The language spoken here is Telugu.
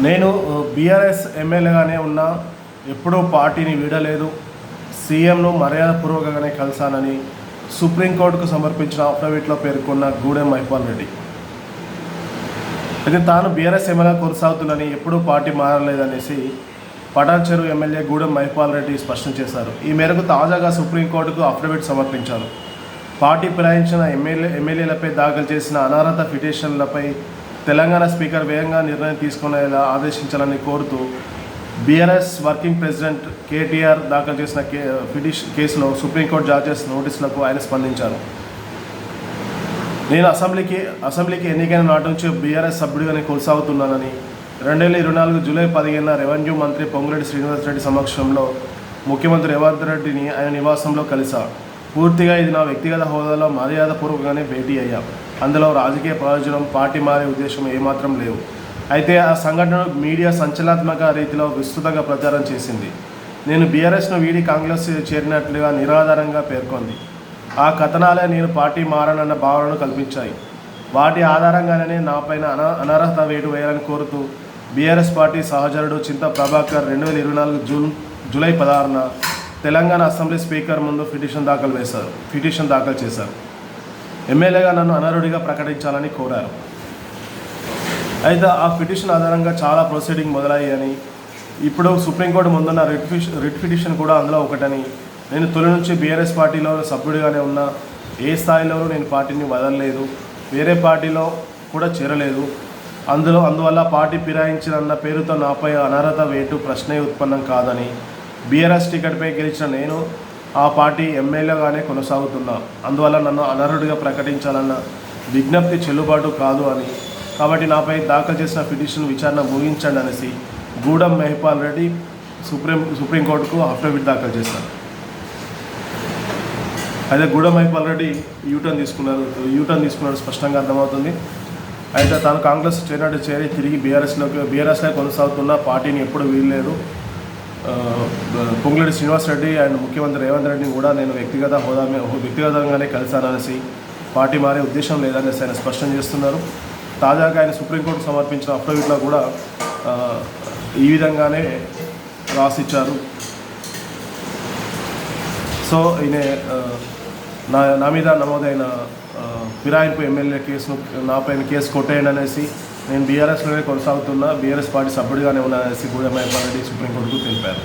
నేను బీఆర్ఎస్ ఎమ్మెల్యేగానే ఉన్నా ఎప్పుడూ పార్టీని వీడలేదు. సీఎంను మర్యాదపూర్వకంగానే కలిశానని సుప్రీంకోర్టుకు సమర్పించిన అఫిడవిట్లో పేర్కొన్న గూడెం మహిపాల్ రెడ్డి. అయితే తాను బీఆర్ఎస్ ఎమ్మెల్యే కొనసాగుతుందని ఎప్పుడూ పార్టీ మారలేదనేసి పటాన్ ఎమ్మెల్యే గూడెం మహిపాల్ రెడ్డి స్పష్టం చేశారు. ఈ మేరకు తాజాగా సుప్రీంకోర్టుకు అఫిడవిట్ సమర్పించారు. పార్టీ ప్రయాణించిన ఎమ్మెల్యే ఎమ్మెల్యేలపై దాఖలు చేసిన అనర్హత పిటిషన్లపై తెలంగాణ స్పీకర్ వేగంగా నిర్ణయం తీసుకునేలా ఆదేశించాలని కోరుతూ బీఆర్ఎస్ వర్కింగ్ ప్రెసిడెంట్ కేటీఆర్ దాఖలు చేసిన కే పిటిష్ కేసులో సుప్రీంకోర్టు జారీ చేసిన నోటీసులకు ఆయన స్పందించారు. నేను అసెంబ్లీకి అసెంబ్లీకి ఎన్నికైన నాటి నుంచి బీఆర్ఎస్ సభ్యుడిగానే కొనసాగుతున్నానని రెండు వేల ఇరవై నాలుగు జూలై పదిహేనున రెవెన్యూ మంత్రి పొంగులేటి శ్రీనివాసరెడ్డి సమక్షంలో ముఖ్యమంత్రి రేవంత్ రెడ్డిని ఆయన నివాసంలో కలిసా పూర్తిగా ఇది నా వ్యక్తిగత హోదాలో మర్యాదపూర్వకంగానే భేటీ అయ్యా. అందులో రాజకీయ ప్రయోజనం పార్టీ మారే ఉద్దేశం ఏమాత్రం లేవు. అయితే ఆ సంఘటనను మీడియా సంచలనాత్మక రీతిలో విస్తృతంగా ప్రచారం చేసింది. నేను బీఆర్ఎస్ను వీడి కాంగ్రెస్ చేరినట్లుగా నిరాధారంగా పేర్కొంది. ఆ కథనాలే నేను పార్టీ మారనన్న భావనను కల్పించాయి. వాటి ఆధారంగానే నాపైన అన అనర్హత వేటు వేయాలని కోరుతూ బీఆర్ఎస్ పార్టీ సహచరుడు చింత ప్రభాకర్ రెండు వేల ఇరవై నాలుగు జూన్ జూలై పదహారున తెలంగాణ అసెంబ్లీ స్పీకర్ ముందు పిటిషన్ దాఖలు వేశారు పిటిషన్ దాఖలు చేశారు. ఎమ్మెల్యేగా నన్ను అనర్హుడిగా ప్రకటించాలని కోరారు. అయితే ఆ పిటిషన్ ఆధారంగా చాలా ప్రొసీడింగ్ మొదలయ్యాయని ఇప్పుడు సుప్రీంకోర్టు ముందున్న రిట్ రిట్ పిటిషన్ కూడా అందులో ఒకటని నేను తొలి నుంచి బీఆర్ఎస్ పార్టీలో సభ్యుడిగానే ఉన్నా ఏ స్థాయిలోనూ నేను పార్టీని వదలలేదు వేరే పార్టీలో కూడా చేరలేదు. అందులో అందువల్ల పార్టీ ఫిరాయించినన్న పేరుతో నాపై అనర్హత వేటు ప్రశ్నే ఉత్పన్నం కాదని బీఆర్ఎస్ టికెట్పై గెలిచిన నేను ఆ పార్టీ ఎమ్మెల్యేగానే కొనసాగుతున్నా. అందువల్ల నన్ను అనర్హుడిగా ప్రకటించాలన్న విజ్ఞప్తి చెల్లుబాటు కాదు అని. కాబట్టి నాపై దాఖలు చేసిన పిటిషన్ విచారణ ముగించండి అనేసి గూడెం మహిపాల్ రెడ్డి సుప్రీం సుప్రీంకోర్టుకు అఫిడవిట్ దాఖలు చేశారు. అయితే గూడెం మహిపాల్ రెడ్డి యూటర్న్ తీసుకున్నారు. యూటర్న్ తీసుకున్నారు స్పష్టంగా అర్థమవుతుంది. అయితే తాను కాంగ్రెస్ చేరినట్టు చేరి తిరిగి బీఆర్ఎస్లోకి బీఆర్ఎస్లో కొనసాగుతున్న పార్టీని ఎప్పుడు వీల్లేదు. పొంగులేటి శ్రీనివాసరెడ్డి అండ్ ముఖ్యమంత్రి రేవంత్ రెడ్డిని కూడా నేను వ్యక్తిగత హోదా వ్యక్తిగతంగానే కలిశాననేసి పార్టీ మారే ఉద్దేశం లేదనేసి ఆయన స్పష్టం చేస్తున్నారు. తాజాగా ఆయన సుప్రీంకోర్టు సమర్పించిన అఫిడవిట్లో కూడా ఈ విధంగానే రాసిచ్చారు. సో ఈయన నా నా మీద నమోదైన ఫిరాయింపు ఎమ్మెల్యే కేసును నాపైన కేసు కొట్టేయండి అనేసి నేను బీఆర్ఎస్లోనే కొనసాగుతున్నా బీఆర్ఎస్ పార్టీ సభ్యుడిగానే ఉన్నాననేసి గూడెం రెడ్డి సుప్రీంకోర్టుకు తెలిపారు.